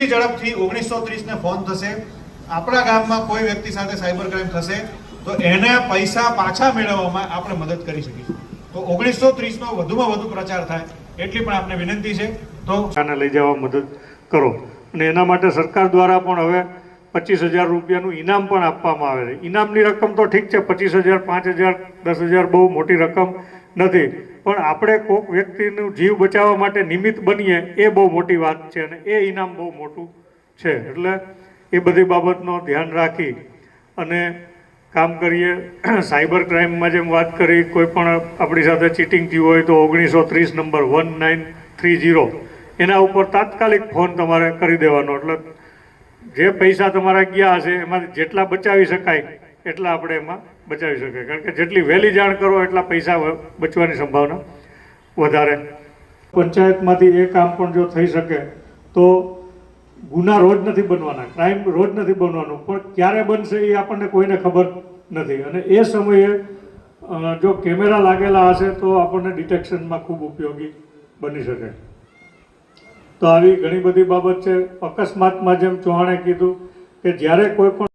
ઝડપથી ઓગણીસો ત્રીસ ને ફોન થશે. આપણા ગામમાં કોઈ વ્યક્તિ સાથે સાયબર ક્રાઇમ થશે, તો એને પૈસા પાછા મેળવવામાં આપણે મદદ કરી શકીશું. તો ઓગણીસો ત્રીસ નો વધુમાં વધુ પ્રચાર થાય એટલી પણ આપણે વિનંતી છે. તો લઈ જવા મદદ કરો. અને એના માટે સરકાર દ્વારા પણ હવે પચીસ હજાર રૂપિયાનું ઇનામ પણ આપવામાં આવે છે. ઇનામની રકમ તો ઠીક છે, પચીસ હજાર, પાંચ હજાર, દસ હજાર બહુ મોટી રકમ નથી. પણ આપણે કોઈક વ્યક્તિનું જીવ બચાવવા માટે નિમિત્ત બનીએ એ બહુ મોટી વાત છે અને એ ઇનામ બહુ મોટું છે. એટલે એ બધી બાબતનો ધ્યાન રાખી અને કામ કરીએ. સાયબર ક્રાઇમમાં જેમ વાત કરી, કોઈ પણ આપણી સાથે ચીટિંગ થયું હોય તો ઓગણીસો ત્રીસ number one nine three zero એના ઉપર તાત્કાલિક ફોન તમારે કરી દેવાનો. એટલે જે પૈસા તમારા ગયા હશે, એમાં જેટલા બચાવી શકાય, એટલા આપણે એમાં બચાવી શકાય. કારણ કે જેટલી વહેલી જાણ કરો, એટલા પૈસા બચવાની સંભાવના વધારે. પંચાયતમાંથી એ કામ પણ જો થઈ શકે, તો ગુના રોજ નથી બનવાના ક્રાઇમ રોજ નથી બનવાનું. પણ ક્યારે બનશે એ આપણને કોઈને ખબર નથી. અને એ સમયે જો કેમેરા લાગેલા હશે, તો આપણને ડિટેક્શનમાં ખૂબ ઉપયોગી બની શકે. તો આવી ઘણી બધી બાબત છે. અકસ્માતમાં જેમ ચૌહાણે કીધું કે જ્યારે કોઈ પણ